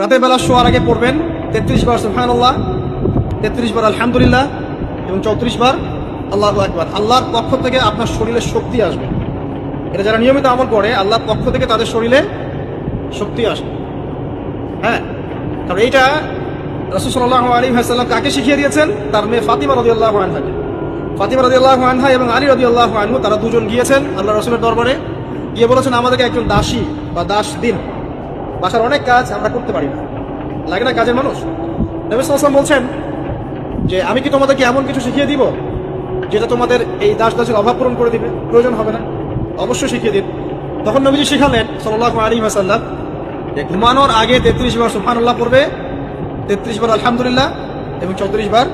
রাতের বেলা শোয়ার আগে পড়বেন। তেত্রিশ বার সুহানুল্লাহ তেত্রিশ বার আলহামদুলিল্লাহ এবং চৌত্রিশ বার আল্লাহ একবার আল্লাহর পক্ষ থেকে আপনার শরীরে শক্তি আসবে। এটা যারা নিয়মিত আমল করে, আল্লাহর পক্ষ থেকে তাদের শরীরে শক্তি আসবে। হ্যাঁ? কারণ এইটা রসুসল্লাহ আলী হাসাল্লাম কাকে শিখিয়ে দিয়েছেন? তার মেয়ে ফাতিমা রদি আল্লাহ আনহাকে। ফাতিমা রদি আল্লাহ আনহা এবং আলী রদি আল্লাহ আনহু, তারা দুজন গিয়েছেন আল্লাহ রসুলের দরবারে। গিয়ে বলেছেন, আমাদেরকে একজন দাসী বা দাস দিন বাসার অনেক কাজ আমরা করতে পারি না। লাগে না কাজের মানুষ? নবী সাল্লাম বলছেন যে, আমি কি তোমাদেরকে এমন কিছু শিখিয়ে দিব যেটা তোমাদের এই দাস দাসের অভাব পূরণ করে দিবে? প্রয়োজন হবে না। অবশ্যই শিখিয়ে দিন। তখন নবীজি শিখালেন সাল্লাহ আলী হাসাল্লাম যে, ঘুমানোর আগে তেত্রিশ বার সুফানুল্লাহ পড়বে, তেত্রিশ বার আলহামদুলিল্লাহ এবং চৌত্রিশ বার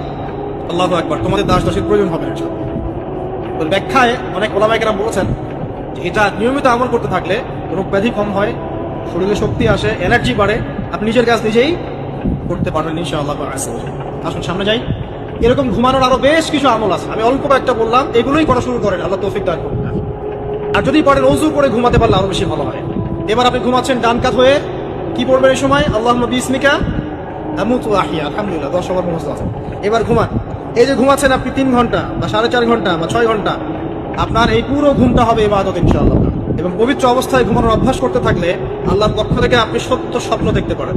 আল্লাহ একবার তোমাদের দাস দাসের প্রয়োজন হবে না ব্যাখ্যায় অনেক ওলামাইকেরা বলেছেন যে, এটা নিয়মিত আমল করতে থাকলে রোগ ব্যাধি কম হয় শরীরে শক্তি আসে এনার্জি বাড়ে, আপনি নিজের কাজ নিজেই করতে পারবেন ইনশাআল্লাহ। আসুন, সামনে যাই। এরকম ঘুমানোর আরও বেশ কিছু আমল আছে। আমি অল্প কয়েকটা বললাম, এগুলোই করা শুরু করেন, আল্লাহ তৌফিক দান করুন। আর যদি পারেন অজু করে ঘুমাতে পারলে আরও বেশি ভালো হয়। এবার আপনি ঘুমাচ্ছেন ডান কাত হয়ে, কি পড়বেন এই সময়? আল্লাহ বিসমিকা আহিয়া আলহামদুলিল্লাহ, দশ মুখস্থ আছে। এবার ঘুমান। এই যে ঘুমাচ্ছেন আপনি তিন ঘণ্টা বা সাড়ে চার ঘণ্টা বা ছয় ঘণ্টা, আপনার এই পুরো ঘুমটা হবে এবাদত ইনশাআল্লাহ। এবং পবিত্র অবস্থায় ঘুমানোর অভ্যাস করতে থাকলে আল্লাহর পক্ষ থেকে আপনি সত্য স্বপ্ন দেখতে পারেন।